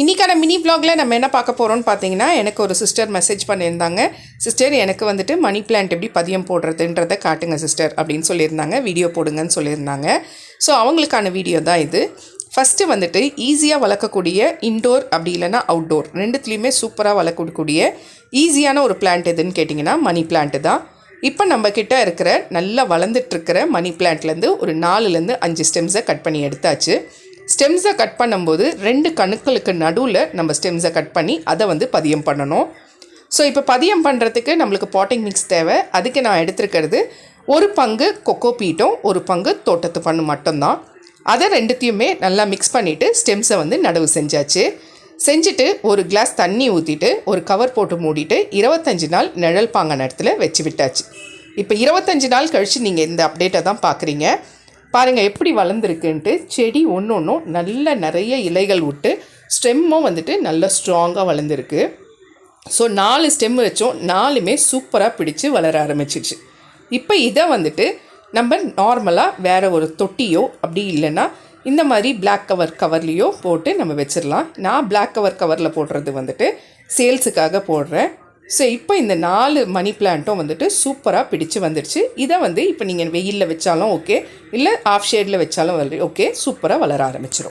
இன்றைக்கான மினி vlogல நம்ம என்ன பார்க்க போகிறோம்னு பார்த்தீங்கன்னா எனக்கு ஒரு சிஸ்டர் மெசேஜ் பண்ணியிருந்தாங்க. சிஸ்டர் எனக்கு வந்துட்டு மணி பிளான்ட் எப்படி பதியம் போடுறதுன்றதை காட்டுங்க சிஸ்டர் அப்படின்னு சொல்லியிருந்தாங்க. வீடியோ போடுங்கன்னு சொல்லியிருந்தாங்க. ஸோ அவங்களுக்கான வீடியோ தான் இது. ஃபஸ்ட்டு வந்துட்டு ஈஸியாக வளர்க்கக்கூடிய இன்டோர் அப்படி இல்லைன்னா அவுட்டோர் ரெண்டுத்துலேயுமே சூப்பராக வளர்க்கக்கூடிய ஈஸியான ஒரு பிளான்ட் எதுன்னு கேட்டிங்கன்னா மணி பிளான்ட்டு தான். இப்போ நம்ம இருக்கிற நல்லா வளர்ந்துட்டுருக்கிற மணி பிளான்ட்லேருந்து ஒரு நாலுலேருந்து அஞ்சு ஸ்டெம்ஸை கட் பண்ணி எடுத்தாச்சு. ஸ்டெம்ஸை கட் பண்ணும்போது ரெண்டு கணுக்களுக்கு நடுவில் நம்ம ஸ்டெம்ஸை கட் பண்ணி அதை வந்து பதியம் பண்ணணும். ஸோ இப்போ பதியம் பண்ணுறதுக்கு நம்மளுக்கு பாட்டிங் மிக்ஸ் தேவை. அதுக்கு நான் எடுத்திருக்கிறது ஒரு பங்கு கொக்கோ பீட்டும் ஒரு பங்கு தோட்டத்து பண்ணு மட்டும்தான். அதை ரெண்டுத்தையுமே நல்லா மிக்ஸ் பண்ணிவிட்டு ஸ்டெம்ஸை வந்து நடவு செஞ்சாச்சு. செஞ்சுட்டு ஒரு கிளாஸ் தண்ணி ஊற்றிட்டு ஒரு கவர் போட்டு மூடிட்டு இருபத்தஞ்சி நாள் நிழல் பாங்க நேரத்தில் வச்சு விட்டாச்சு. இப்போ இருபத்தஞ்சி நாள் கழித்து நீங்கள் இந்த அப்டேட்டை தான் பார்க்குறீங்க பாருங்கள் எப்படி வளர்ந்துருக்குன்ட்டு செடி ஒன்று ஒன்றும் நல்ல நிறைய இலைகள் விட்டு ஸ்டெம்மும் வந்துட்டு நல்ல ஸ்ட்ராங்காக வளர்ந்துருக்கு. ஸோ நாலு ஸ்டெம் வச்சோம் நாலுமே சூப்பராக பிடிச்சி வளர ஆரம்பிச்சிச்சு. இப்போ இதை வந்துட்டு நம்ம நார்மலாக வேறு ஒரு தொட்டியோ அப்படி இல்லைன்னா இந்த மாதிரி பிளாக் கவர் கவர்லேயோ போட்டு நம்ம வச்சிடலாம் நான் பிளாக் கவர் கவரில் போடுறது வந்துட்டு சேல்ஸுக்காக போடுறேன். ஸோ இப்போ இந்த நாலு மணி பிளான்ட்டும் வந்துட்டு சூப்பராக பிடிச்சு வந்துடுச்சு இதை வந்து இப்போ நீங்கள் வெயிலில் வச்சாலும் ஓகே இல்லை ஆஃப் ஷேடில் வச்சாலும் ஓகே சூப்பராக வளர ஆரம்பிச்சிடும்